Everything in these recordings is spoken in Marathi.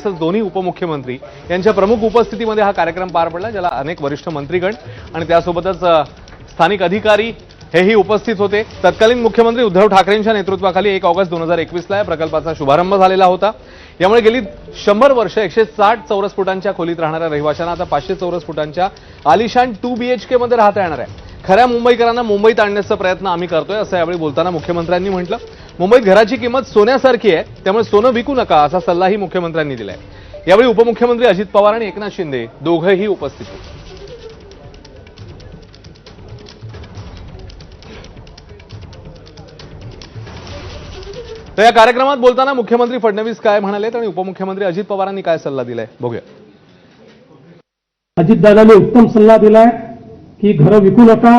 तसंच दोन्ही उपमुख्यमंत्री. यांच्या प्रमुख उपस्थितीमध्ये हा कार्यक्रम पार पडला ज्याला अनेक वरिष्ठ मंत्रीगण आणि त्यासोबतच स्थानिक अधिकारी हेही उपस्थित होते. तत्कालीन मुख्यमंत्री उद्धव ठाकरेंच्या नेतृत्वाखाली एक ऑगस्ट दोन हजार एकवीसला या प्रकल्पाचा शुभारंभ झालेला होता. यामुळे गेली शंभर वर्ष एकशे साठ चौरस फुटांच्या खोलीत राहणाऱ्या रहिवाशांना आता पाचशे चौरस फुटांच्या आलिशान टू बीएचके मध्ये राहता येणार आहे. खऱ्या मुंबईकरांना मुंबईत आणण्याचा प्रयत्न आम्ही करतोय असं यावेळी बोलताना मुख्यमंत्र्यांनी म्हटलं. मुंबईत घराची किंमत सोन्यासारखी आहे त्यामुळे सोनं विकू नका असा सल्लाही मुख्यमंत्र्यांनी दिलाय. यावेळी उपमुख्यमंत्री अजित पवार आणि एकनाथ शिंदे दोघंही उपस्थित होते. तर या कार्यक्रमात बोलताना मुख्यमंत्री फडणवीस काय म्हणालेत आणि उपमुख्यमंत्री अजित पवारांनी काय सल्ला दिलाय? बघूया. अजितदादांनी उत्तम सल्ला दिलाय की घरं विकू नका.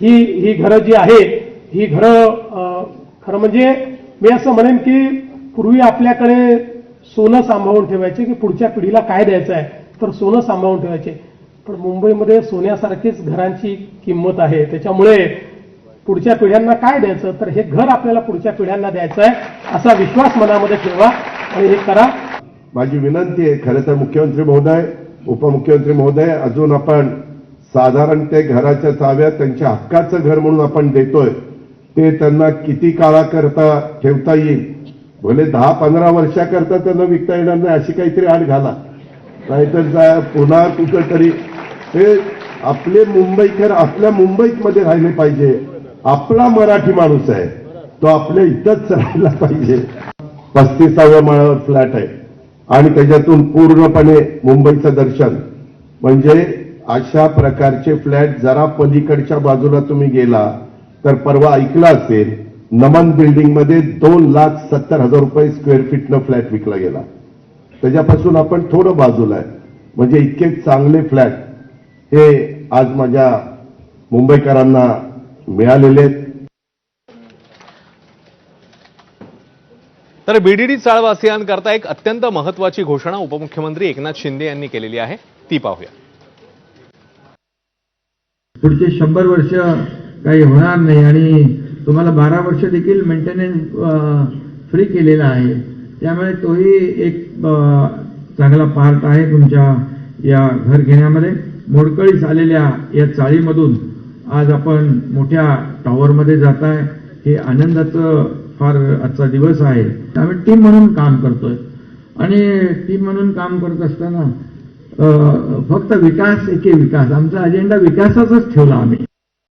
ही ही घरं जी आहेत ही घरं खरं म्हणजे मी असं म्हणेन की पूर्वी आपल्याकडे सोनं सांभाळून ठेवायचे की पुढच्या पिढीला काय द्यायचं आहे तर सोनं सांभाळून ठेवायचे. पण मुंबईमध्ये सोन्यासारखीच घरांची किंमत आहे. त्याच्यामुळे पुढच्या पिढ्यांना काय द्यायचं? तर हे घर आपल्याला पुढच्या पिढ्यांना द्यायचं आहे असा विश्वास मनामध्ये ठेवा आणि हे करा. माझी विनंती आहे खरं तर मुख्यमंत्री महोदय उपमुख्यमंत्री महोदय अजून आपण साधारण ते घराच्या चाव्या त्यांच्या हक्काचं घर म्हणून आपण देतोय. ते त्यांना किती काळाकरता ठेवता येईल? भले दहा पंधरा वर्षाकरता त्यांना विकता येणार नाही अशी काहीतरी आड घाला. नाहीतर पुन्हा कुठं तरी. हे आपले मुंबईकर आपल्या मुंबईत मध्ये राहिले पाहिजे. आपला मराठी माणूस आहे. तो आपल्या इथंच राहायला पाहिजे. पस्तीसाव्या माळावर फ्लॅट आहे. आणि त्याच्यातून पूर्णपणे मुंबईचं दर्शन. म्हणजे अशा प्रकारचे फ्लॅट जरा पलीकडच्या बाजूला तुम्ही गेला तर परवा ऐकला असेल नमन बिल्डिंगमध्ये दोन लाख सत्तर हजार रुपये स्क्वेअर फीटनं फ्लॅट विकला गेला. त्याच्यापासून आपण थोडं बाजूला आहे. म्हणजे इतके चांगले फ्लॅट हे आज माझ्या मुंबईकरांना मिळालेले आहेत. तर बीडीडी चाळवासियांकरता एक अत्यंत महत्वाची घोषणा उपमुख्यमंत्री एकनाथ शिंदे यांनी केलेली आहे. ती पाहूया. पुढचे शंभर वर्ष काही होणार नाही आणि तुम्हाला बारा वर्ष देखील मेंटेनन्स फ्री केलेला आहे. त्यामुळे तोही एक चांगला पार्ट आहे तुमच्या या घर घेण्यामध्ये. मोडकळीस आलेल्या या चाळीमधून आज आपण मोठ्या टॉवरमध्ये जात आहे हे आनंदाचं फार आजचा दिवस आहे. आम्ही टीम म्हणून काम करतोय. आणि टीम म्हणून काम करत असताना फक्त विकास एके विकास. आमचा अजेंडा विकासाचाच ठेवला आम्ही.